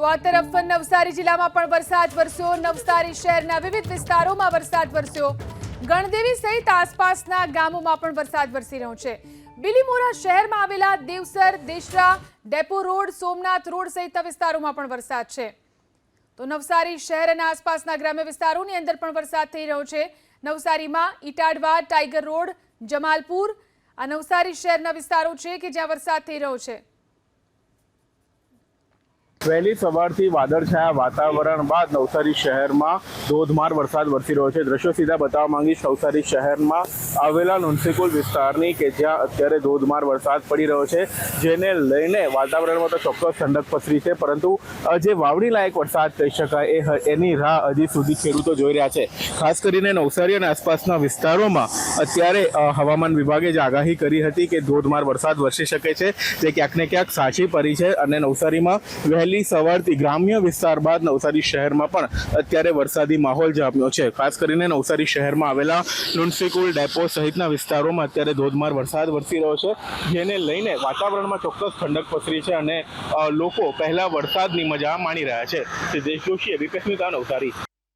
તો આ તરફ નવસારી જિલ્લામાં પણ વરસાદ વરસ્યો. નવસારી શહેરના વિવિધ વિસ્તારોમાં વરસાદ વરસ્યો. ગણદેવી સહિત આસપાસના ગામોમાં પણ વરસાદ વરસી રહ્યો છે. બિલીમોરા શહેરમાં આવેલા Devsar, Deshra, depot road, Somnath road સહિતના વિસ્તારોમાં પણ વરસાદ છે. તો નવસારી શહેર અને આસપાસના ગ્રામ્ય વિસ્તારોની અંદર પણ વરસાદ થઈ રહ્યો છે. નવસારીમાં ઇટાડવા ટાઈગર રોડ, જમાલપુર આ નવસારી શહેરના વિસ્તારો છે કે જ્યાં વરસાદ થઈ રહ્યો છે. વહેલી સવારથી વાદળછાયા વાતાવરણ બાદ નવસારી શહેરમાં ધોધમાર વરસાદ વરસી રહ્યો છે. દ્રશ્યો સીધા બતાવવા માંગીશ નવસારી શહેરમાં આવેલા નુનસીકુલ વિસ્તારની કે જ્યાં અત્યારે ધોધમાર વરસાદ પડી રહ્યો છે. જેને લઈને વાતાવરણમાં તો ચોક્કસ ઠંડક પસરી છે, પરંતુ જે વાવણી લાયક વરસાદ કહી શકાય. એ એની રાહ હજી સુધી ખેડૂતો જોઈ રહ્યા છે. ખાસ કરીને નવસારી અને આસપાસના વિસ્તારોમાં અત્યારે હવામાન વિભાગે જે આગાહી કરી હતી કે ધોધમાર વરસાદ વરસી શકે છે. જે ક્યાંક ને ક્યાંક સાચી પડી છે અને નવસારીમાં વહેલી સવારથી ગ્રામ્ય વિસ્તાર બાદ નવસારી શહેરમાં પણ અત્યારે વરસાદી માહોલ જામ્યો છે. ખાસ કરીને નવસારી શહેરમાં આવેલા લુન્સીકુલ ડેપો સહિતના વિસ્તારોમાં અત્યારે ધોધમાર વરસાદ વરસી રહ્યો છે. જેને લઈને વાતાવરણમાં ચોક્કસ ઠંડક પસરી છે અને લોકો પહેલા વરસાદની મજા માણી રહ્યા છે. સિદ્ધેશ જોશી એબીપી અસ્મિતા નવસારી.